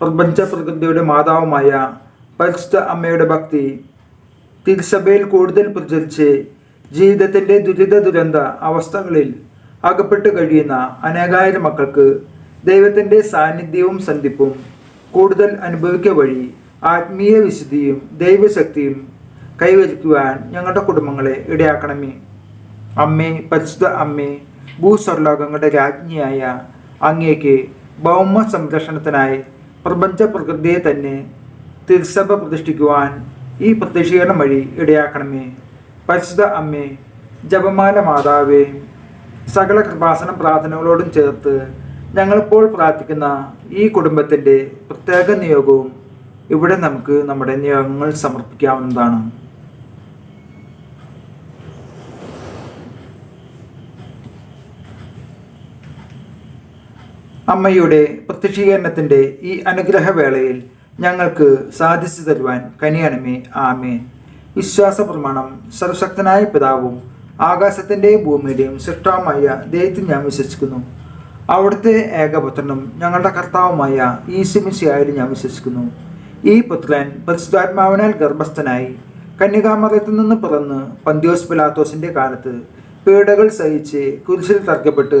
പ്രപഞ്ച പ്രകൃതിയുടെ മാതാവുമായ പരിശുദ്ധ അമ്മയുടെ ഭക്തി തിരുസഭയിൽ കൂടുതൽ പ്രചരിച്ച് ജീവിതത്തിന്റെ ദുരിത ദുരന്ത അവസ്ഥകളിൽ അകപ്പെട്ട് കഴിയുന്ന അനേകായിരം മക്കൾക്ക് ദൈവത്തിന്റെ സാന്നിധ്യവും സന്ധിപ്പും കൂടുതൽ അനുഭവിക്കുക വഴി ആത്മീയ വിശുദ്ധിയും ദൈവശക്തിയും കൈവരിക്കുവാൻ ഞങ്ങളുടെ കുടുംബങ്ങളെ ഇടയാക്കണമേ. അമ്മേ പരിശുദ്ധ അമ്മേ ഭൂസ്വർലോകങ്ങളുടെ രാജ്ഞിയായ അങ്ങേക്ക് ഭൗമ സംരക്ഷണത്തിനായി പ്രപഞ്ച പ്രകൃതിയെ തന്നെ തിരുസഭ പ്രതിഷ്ഠിക്കുവാൻ ഈ പ്രത്യക്ഷീകരണം വഴി ഇടയാക്കണമേ. പരിശുദ്ധ അമ്മേ ജപമാല മാതാവേ സകല കൃപാസന പ്രാർത്ഥനകളോടും ചേർത്ത് ഞങ്ങളിപ്പോൾ പ്രാർത്ഥിക്കുന്ന ഈ കുടുംബത്തിന്റെ പ്രത്യേക നിയോഗവും ഇവിടെ നമുക്ക് നമ്മുടെ നിയോഗങ്ങൾ സമർപ്പിക്കാവുന്നതാണ്. അമ്മയുടെ പ്രത്യക്ഷീകരണത്തിന്റെ ഈ അനുഗ്രഹവേളയിൽ ഞങ്ങൾക്ക് സാധിച്ചു തരുവാൻ കനിയണമേ. ആമേൻ. വിശ്വാസ പ്രമാണം സർവശക്തനായ പിതാവും ആകാശത്തിന്റെയും ഭൂമിയുടെയും സൃഷ്ടാവുമായ ദൈവത്തിൽ ഞാൻ വിശ്വസിക്കുന്നു. അവിടുത്തെ ഏകപുത്രനും ഞങ്ങളുടെ കർത്താവുമായ ഈശുമിശിയായാലും ഞാൻ വിശ്വസിക്കുന്നു. ഈ പുത്രൻ പരിശുദ്ധാത്മാവിനാൽ ഗർഭസ്ഥനായി കന്യകാമറയത്തു നിന്ന് പിറന്ന് പന്തിയോസ് പിലാത്തോസിന്റെ കാലത്ത് പീഡകൾ സഹിച്ച് കുരിശിൽ തർക്കപ്പെട്ട്